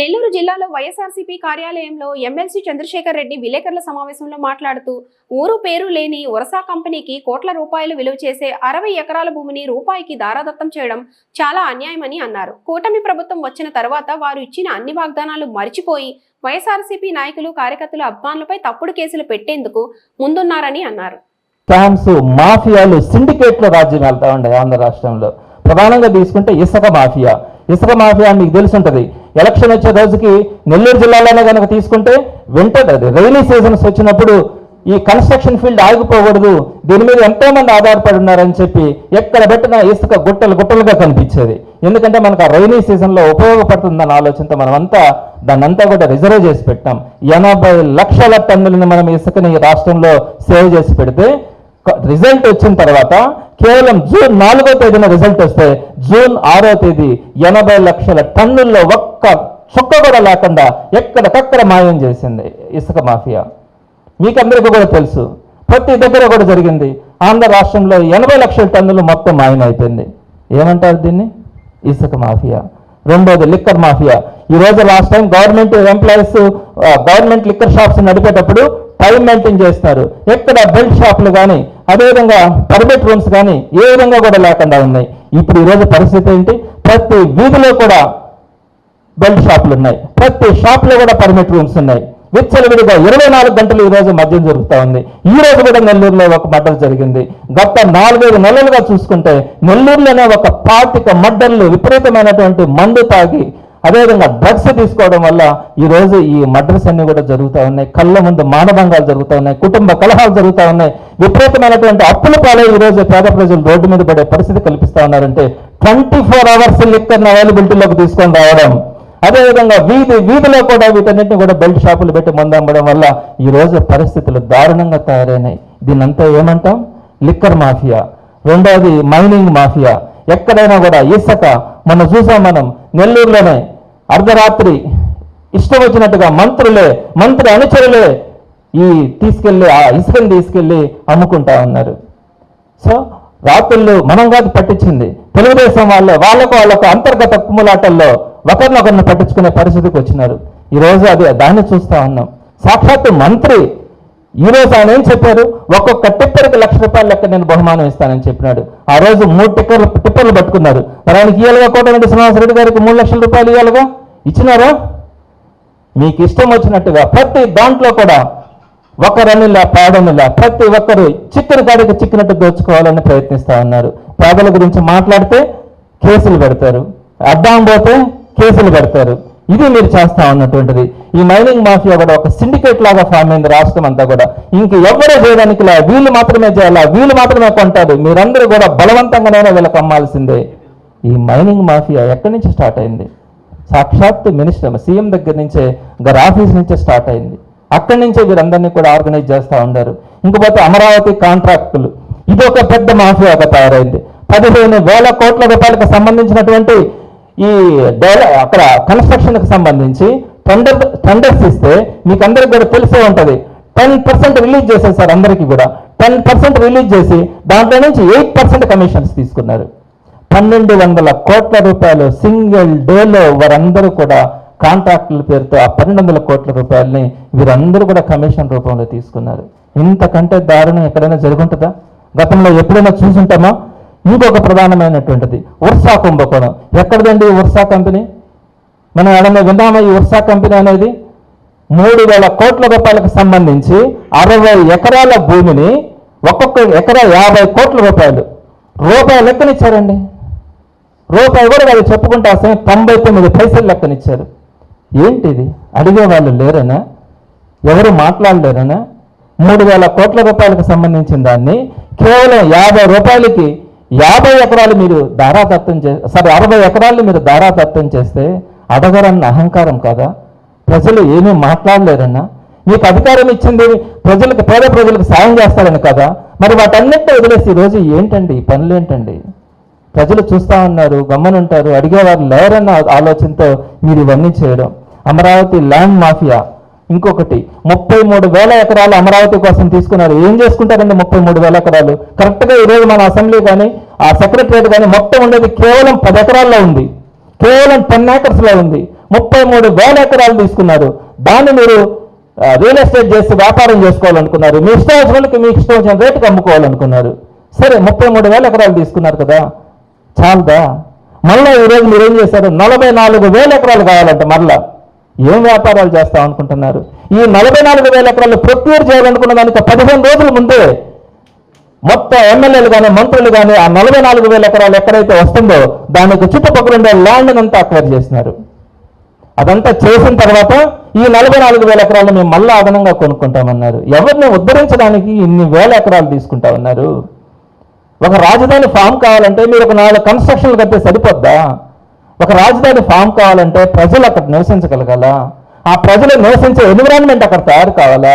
నెల్లూరు జిల్లాలో వైఎస్ఆర్సీపీ కార్యాలయంలో ఎమ్మెల్సీ చంద్రశేఖర్ రెడ్డి విలేకరుల సమావేశంలో మాట్లాడుతూ ఊరు పేరు లేని వరసా కంపెనీకి కోట్ల రూపాయలు విలువ చేసే అరవై ఎకరాల భూమిని రూపాయికి దారాదత్తం చేయడం చాలా అన్యాయమని అన్నారు. కూటమి ప్రభుత్వం వచ్చిన తర్వాత వారు ఇచ్చిన అన్ని వాగ్దానాలు మరిచిపోయి వైఎస్ఆర్సీపీ నాయకులు కార్యకర్తలు అభిమానులపై తప్పుడు కేసులు పెట్టేందుకు ముందున్నారని అన్నారు. మాఫియాలు సిండికేట్ల రాజ్యం వెళ్తా ఉండే ఆంధ్ర రాష్ట్రంలో. ప్రధానంగా తీసుకుంటే ఇసుక మాఫియా. ఇసుక మాఫియా మీకు తెలిసి ఉంటుంది ఎలక్షన్ వచ్చే రోజుకి నెల్లూరు జిల్లాలోనే కనుక తీసుకుంటే వింటర్ అది. రైనీ సీజన్స్ వచ్చినప్పుడు ఈ కన్స్ట్రక్షన్ ఫీల్డ్ ఆగిపోకూడదు. దీని మీద ఎంతో మంది ఆధారపడి ఉన్నారని చెప్పి ఎక్కడ పెట్టినా ఇసుక గుట్టలు గుట్టలుగా కనిపించేది. ఎందుకంటే మనకు ఆ రైనీ సీజన్లో ఉపయోగపడుతుందన్న ఆలోచనతో మనం అంతా దాన్ని అంతా కూడా రిజర్వ్ చేసి పెట్టాం. ఎనభై లక్షల టన్నులను మనం ఇసుకని ఈ రాష్ట్రంలో సేవ్ చేసి పెడితే రిజల్ట్ వచ్చిన తర్వాత కేవలం జూన్ నాలుగో తేదీన రిజల్ట్ వస్తే జూన్ ఆరో తేదీ ఎనభై లక్షల టన్నుల్లో ఒక్క చుక్క కూడా లేకుండా ఎక్కడికక్కడ మాయం చేసింది ఇసుక మాఫియా. మీకందరికీ కూడా తెలుసు. ప్రతి దగ్గర కూడా జరిగింది. ఆంధ్ర రాష్ట్రంలో ఎనభై లక్షల టన్నులు మొత్తం మాయం అయిపోయింది. ఏమంటారు దీన్ని? ఇసుక మాఫియా. రెండోది లిక్కర్ మాఫియా. ఈ రోజు last time government employees government liquor shops నడిపేటప్పుడు టైం మెయింటైన్ చేస్తారు. ఎక్కడ బెల్ట్ షాపులు కానీ అదేవిధంగా పర్మిట్ రూమ్స్ కానీ ఏ విధంగా కూడా లేకుండా ఉన్నాయి. ఇప్పుడు ఈ రోజు పరిస్థితి ఏంటి? ప్రతి వీధిలో కూడా బెల్ట్ షాపులు ఉన్నాయి. ప్రతి షాప్లో కూడా పర్మిట్ రూమ్స్ ఉన్నాయి. విచ్చలవిడిగా ఇరవై నాలుగు గంటలు ఈ రోజు మద్యం జరుగుతూ ఉంది. ఈ రోజు కూడా నెల్లూరులో ఒక మర్డర్ జరిగింది. గత నాలుగైదు నెలలుగా చూసుకుంటే నెల్లూరులోనే ఒక పాతిక మర్డర్లు విపరీతమైనటువంటి మందు తాగి అదేవిధంగా డ్రగ్స్ తీసుకోవడం వల్ల ఈ రోజు ఈ మర్డర్స్ అన్ని కూడా జరుగుతూ ఉన్నాయి. కళ్ళ ముందు మానభంగాలు జరుగుతూ ఉన్నాయి. కుటుంబ కలహాలు జరుగుతూ ఉన్నాయి. విపరీతమైనటువంటి అప్పుల పాలే ఈ రోజు పేద ప్రజలు రోడ్డు మీద పడే పరిస్థితి కల్పిస్తా ఉన్నారంటే ట్వంటీ ఫోర్ అవర్స్ లిక్కర్ని అవైలబిలిటీలోకి తీసుకొని రావడం అదేవిధంగా వీధి వీధిలో కూడా వీటన్నిటిని కూడా బెల్ట్ షాపులు పెట్టి ముందమ్మడం వల్ల ఈ రోజు పరిస్థితులు దారుణంగా తయారైనాయి. దీనంతా ఏమంటాం? Liquor mafia. రెండవది మైనింగ్ మాఫియా. ఎక్కడైనా కూడా ఇసుక. మనం చూసాం మనం నెల్లూరులోనే అర్ధరాత్రి ఇష్టం వచ్చినట్టుగా మంత్రులే మంత్రి అనుచరులే ఈ తీసుకెళ్ళి ఆ ఇసుకని తీసుకెళ్ళి అమ్ముకుంటా ఉన్నారు. సో రాత్రులు మనం కాదు పట్టించింది. తెలుగుదేశం వాళ్ళు వాళ్ళకు వాళ్ళకు అంతర్గత కుమ్ములాటల్లో ఒకరినొకరిని పట్టించుకునే పరిస్థితికి వచ్చినారు. ఈరోజు అది దాన్ని చూస్తా ఉన్నాం. సాక్షాత్తు మంత్రి ఈరోజు ఆయన ఏం చెప్పారు? ఒక్కొక్క టిప్పర్కి లక్ష రూపాయల లెక్క నేను బహుమానం ఇస్తానని చెప్పినాడు. ఆ రోజు మూడు టిక్కర్లు టిప్పర్లు పట్టుకున్నారు. మరి ఆయనకి ఇయ్యాలిగా కోటరెడ్డి శ్రీనివాసరెడ్డి గారికి మూడు లక్షల రూపాయలు ఇవ్వాలిగా ఇచ్చినారా? మీకు ఇష్టం వచ్చినట్టుగా ప్రతి దాంట్లో కూడా ఒకరనిలా పాడనిలా ప్రతి ఒక్కరు చిక్కని కాడికి చిక్కినట్టు దోచుకోవాలని ప్రయత్నిస్తా ఉన్నారు. పేదల గురించి మాట్లాడితే కేసులు పెడతారు. అడ్డాం పోతే కేసులు పెడతారు. ఇది మీరు చేస్తా ఉన్నటువంటిది. ఈ మైనింగ్ మాఫియా కూడా ఒక సిండికేట్ లాగా ఫామ్ అయింది రాష్ట్రం అంతా కూడా. ఇంక ఎవరో చేయడానికి లే వీళ్ళు మాత్రమే చేయాలా? వీళ్ళు మాత్రమే కొంటారు. మీరందరూ కూడా బలవంతంగానైనా వీళ్ళకి అమ్మాల్సిందే. ఈ మైనింగ్ మాఫియా ఎక్కడి నుంచి స్టార్ట్ అయింది? సాక్షాత్ మినిస్టర్ సీఎం దగ్గర నుంచే గారి ఆఫీస్ నుంచే స్టార్ట్ అయింది. అక్కడి నుంచే వీరందరినీ కూడా ఆర్గనైజ్ చేస్తూ ఉన్నారు. ఇంకపోతే అమరావతి కాంట్రాక్టులు. ఇది ఒక పెద్ద మాఫియాగా తయారైంది. పదిహేను వేల కోట్ల రూపాయలకు సంబంధించినటువంటి ఈ అక్కడ కన్స్ట్రక్షన్కి సంబంధించి టెండర్ టెండర్స్ ఇస్తే మీకు అందరికి కూడా తెలిసే ఉంటుంది. టెన్ పర్సెంట్ రిలీజ్ చేశారు సార్ అందరికీ కూడా. టెన్ పర్సెంట్ రిలీజ్ చేసి దాంట్లో నుంచి ఎయిట్ పర్సెంట్ కమిషన్స్ తీసుకున్నారు. పన్నెండు వందల కోట్ల రూపాయలు సింగిల్ డేలో వారందరూ కూడా కాంట్రాక్టుల పేరుతో ఆ పన్నెండు వందల కోట్ల రూపాయలని వీరందరూ కూడా కమిషన్ రూపంలో తీసుకున్నారు. ఇంతకంటే దారుణం ఎక్కడైనా జరుగుంటుందా? గతంలో ఎప్పుడైనా చూసుంటామా? ఇంకొక ప్రధానమైనటువంటిది ఉర్సా కుంభకోణం. ఎక్కడదండి ఉర్సా కంపెనీ? మనం ఎడమే విన్నామా ఈ ఉర్సా కంపెనీ అనేది? మూడు వేల కోట్ల రూపాయలకు సంబంధించి అరవై ఎకరాల భూమిని ఒక్కొక్క ఎకరా యాభై కోట్ల రూపాయలు. రూపాయి లెక్కనిచ్చారండి. రూపాయి కూడా వాళ్ళు చెప్పుకుంటే అసలు తొంభై తొమ్మిది పైసలు లెక్కనిచ్చారు. ఏంటిది? అడిగే వాళ్ళు లేరనా? ఎవరు మాట్లాడలేరనా? మూడు వేల కోట్ల రూపాయలకు సంబంధించిన దాన్ని కేవలం యాభై రూపాయలకి యాభై ఎకరాలు మీరు దారాదత్తం చే సరే అరవై ఎకరాలు మీరు దారాదత్తం చేస్తే అడగరన్న అహంకారం కదా? ప్రజలు ఏమీ మాట్లాడలేరన్నా? మీకు అధికారం ఇచ్చింది ప్రజలకు పేద ప్రజలకు సాయం చేస్తారని కదా? మరి వాటన్నిటిని వదిలేసి ఈరోజు ఏంటండి? ఈ పనులు ఏంటండి? ప్రజలు చూస్తా ఉన్నారు గమ్మనుంటారు అడిగేవారు లేరన్న ఆలోచనతో మీరు ఇవన్నీ చేయడం. Amaravati land mafia. ఇంకొకటి ముప్పై మూడు వేల ఎకరాలు అమరావతి కోసం తీసుకున్నారు. ఏం చేసుకుంటారండి ముప్పై మూడు వేల ఎకరాలు? కరెక్ట్గా ఈరోజు మన అసెంబ్లీ కానీ ఆ సెక్రటరియట్ కానీ మొత్తం ఉండేది కేవలం పది ఎకరాల్లో ఉంది. కేవలం టెన్ ఏకర్స్లో ఉంది. ముప్పై మూడు వేల ఎకరాలు తీసుకున్నారు. దాన్ని మీరు రియల్ ఎస్టేట్ చేసి వ్యాపారం చేసుకోవాలనుకున్నారు. మీ ఇష్టం వాళ్ళకి మీకు ఇష్టం వచ్చిన రేటుకి అమ్ముకోవాలనుకున్నారు. సరే ముప్పై మూడు వేల ఎకరాలు తీసుకున్నారు కదా? చాలదా? మళ్ళీ ఈరోజు మీరు ఏం చేశారు? నలభై నాలుగు వేల ఎకరాలు కావాలంట మళ్ళీ ఏం వ్యాపారాలు చేస్తాం అనుకుంటున్నారు? ఈ నలభై నాలుగు వేల ఎకరాలు ప్రొక్యూర్ చేయాలనుకున్న దానికి పదిహేను రోజుల ముందే మొత్తం ఎమ్మెల్యేలు కానీ మంత్రులు కానీ ఆ నలభై నాలుగు వేల ఎకరాలు ఎక్కడైతే వస్తుందో దానికి చుట్టుపక్కల ఉండే ల్యాండ్ అంతా అక్వైర్ చేసినారు. అదంతా చేసిన తర్వాత ఈ నలభై నాలుగు వేల ఎకరాలు మేము మళ్ళీ అదనంగా కొనుక్కుంటామన్నారు. ఎవరిని ఉద్ధరించడానికి ఇన్ని వేల ఎకరాలు తీసుకుంటా ఉన్నారు ఒక రాజధాని ఫామ్ కావాలంటే మీరు ఒక నాలుగు కన్స్ట్రక్షన్లు కడితే సరిపోద్దా? ఒక రాజధాని ఫామ్ కావాలంటే ప్రజలు అక్కడ నివసించగలగాల? ఆ ప్రజలు నివసించే ఎన్విరాన్మెంట్ అక్కడ తయారు కావాలా?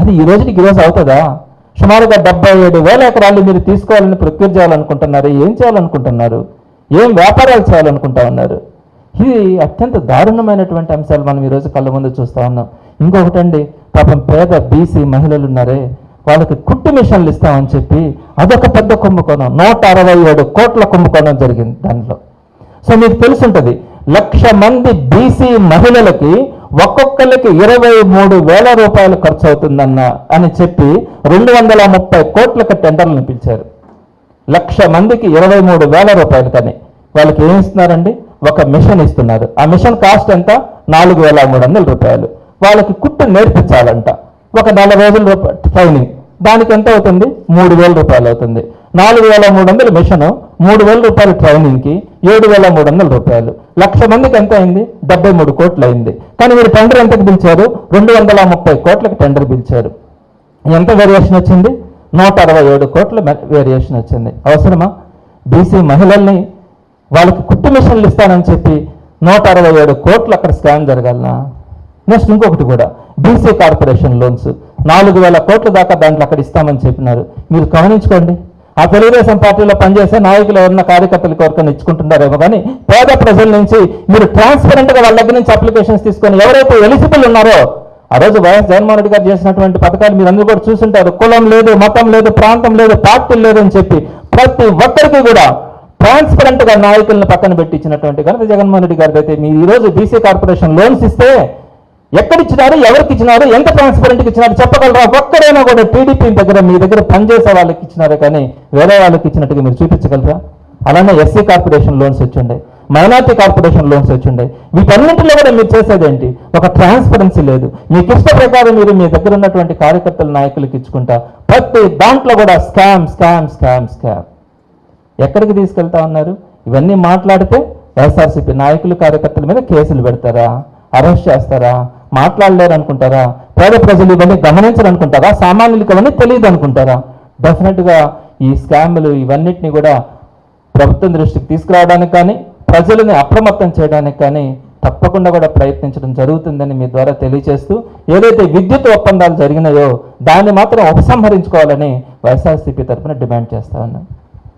అది ఈ రోజుకి ఈ రోజు అవుతుందా? సుమారుగా డెబ్బై ఏడు వేల ఎకరాలు మీరు తీసుకోవాలని ప్రొక్యూర్ చేయాలనుకుంటున్నారు. ఏం చేయాలనుకుంటున్నారు? ఏం వ్యాపారాలు చేయాలనుకుంటా ఉన్నారు ఇది అత్యంత దారుణమైనటువంటి అంశాలు మనం ఈరోజు కళ్ళ ముందు చూస్తా ఉన్నాం. ఇంకొకటండి పాపం పేద బీసీ మహిళలు ఉన్నారే వాళ్ళకి కుట్టు మిషన్లు ఇస్తామని చెప్పి అదొక పెద్ద కుంభకోణం. నూట అరవై ఏడు కోట్ల కుంభకోణం జరిగింది దాంట్లో. సో మీకు తెలుసుంటుంది లక్ష మంది బీసీ మహిళలకి ఒక్కొక్కరికి ఇరవై మూడు వేల రూపాయలు ఖర్చు అవుతుందన్న అని చెప్పి రెండు వందల ముప్పై కోట్లకు టెండర్లను పిలిచారు. లక్ష మందికి ఇరవై మూడు వేల రూపాయలు కానీ వాళ్ళకి ఏమి ఇస్తున్నారండి? ఒక మిషన్ ఇస్తున్నారు. ఆ మిషన్ కాస్ట్ ఎంత? నాలుగు వేల మూడు వందల రూపాయలు. వాళ్ళకి కుట్టు నేర్పించాలంట. ఒక నెల రోజుల రూపాయలు ట్రైనింగ్. దానికి ఎంత అవుతుంది? మూడు వేల రూపాయలు అవుతుంది. నాలుగు వేల మూడు వందల మిషన్ మూడు వేల రూపాయలు ట్రైనింగ్కి ఏడు వేల మూడు వందల రూపాయలు. లక్ష మందికి ఎంత అయింది? డెబ్బై మూడు కోట్లు అయింది కానీ మీరు టెండర్ ఎంతకు పిలిచారు? రెండు వందల ముప్పై కోట్లకు టెండర్ పిలిచారు. ఎంత వేరియేషన్ వచ్చింది? నూట అరవై ఏడు కోట్ల వేరియేషన్ వచ్చింది. అవసరమా? బీసీ మహిళల్ని వాళ్ళకి కుట్టు మిషన్లు ఇస్తానని చెప్పి నూట అరవై ఏడు కోట్లు అక్కడ స్కామ్ జరగాలనా? నెక్స్ట్ ఇంకొకటి కూడా. BC corporation loans. నాలుగు వేల కోట్ల దాకా దాంట్లో అక్కడ ఇస్తామని చెప్పినారు. మీరు గమనించుకోండి. ఆ తెలుగుదేశం పార్టీలో పనిచేసే నాయకులు ఎవరన్నా కార్యకర్తలు కోరికను ఇచ్చుకుంటున్నారేమో కానీ పేద ప్రజల నుంచి మీరు ట్రాన్స్పరెంట్గా వాళ్ళ దగ్గర నుంచి అప్లికేషన్స్ తీసుకొని ఎవరైతే ఎలిజిబుల్ ఉన్నారో ఆ రోజు వైఎస్ జగన్మోహన్ రెడ్డి గారు చేసినటువంటి పథకాలు మీరు అందరూ కూడా చూసుంటారు. కులం లేదు మతం లేదు ప్రాంతం లేదు పార్టీలు లేదు అని చెప్పి ప్రతి ఒక్కరికి కూడా ట్రాన్స్పరెంట్గా నాయకులను పక్కన పెట్టి ఇచ్చినటువంటి ఘనత జగన్మోహన్ రెడ్డి గారికి అయితే మీరు ఈ రోజు బీసీ కార్పొరేషన్ లోన్స్ ఇస్తే ఎక్కడిచ్చినారు ఎవరికి ఇచ్చినారు ఎంత ట్రాన్స్పరెంట్కి ఇచ్చినారు చెప్పగలరా? ఒక్కడైనా కూడా టీడీపీ దగ్గర మీ దగ్గర పనిచేసే వాళ్ళకి ఇచ్చినారు కానీ వేరే వాళ్ళకి ఇచ్చినట్టుగా మీరు చూపించగలరా? అలానే ఎస్సీ కార్పొరేషన్ లోన్స్ వచ్చిండే మైనార్టీ కార్పొరేషన్ లోన్స్ వచ్చిండే. వీటన్నింటిలో కూడా మీరు చేసేదేంటి ఒక ట్రాన్స్పరెన్సీ లేదు. మీకు ఇష్ట ప్రకారం మీరు మీ దగ్గర ఉన్నటువంటి కార్యకర్తల నాయకులకు ఇచ్చుకుంటా ప్రతి దాంట్లో కూడా స్కామ్ స్కామ్ స్కామ్ స్కామ్ ఎక్కడికి తీసుకెళ్తా ఉన్నారు? ఇవన్నీ మాట్లాడితే వైఎస్ఆర్సీపీ నాయకులు కార్యకర్తల మీద కేసులు పెడతారా? అరెస్ట్ చేస్తారా? మాట్లాడలేరు అనుకుంటారా పేద ప్రజలు ఇవన్నీ గమనించరు అనుకుంటారా సామాన్యులకు ఇవన్నీ తెలియదు అనుకుంటారా డెఫినెట్గా ఈ స్కామ్లు ఇవన్నిటిని కూడా ప్రభుత్వం దృష్టికి తీసుకురావడానికి కానీ ప్రజలని అప్రమత్తం చేయడానికి కానీ తప్పకుండా కూడా ప్రయత్నించడం జరుగుతుందని మీ ద్వారా తెలియజేస్తూ ఏదైతే విద్యుత్ ఒప్పందాలు జరిగినాయో దాన్ని మాత్రం ఉపసంహరించుకోవాలని వైఎస్ఆర్సీపీ తరఫున డిమాండ్ చేస్తా ఉన్నాను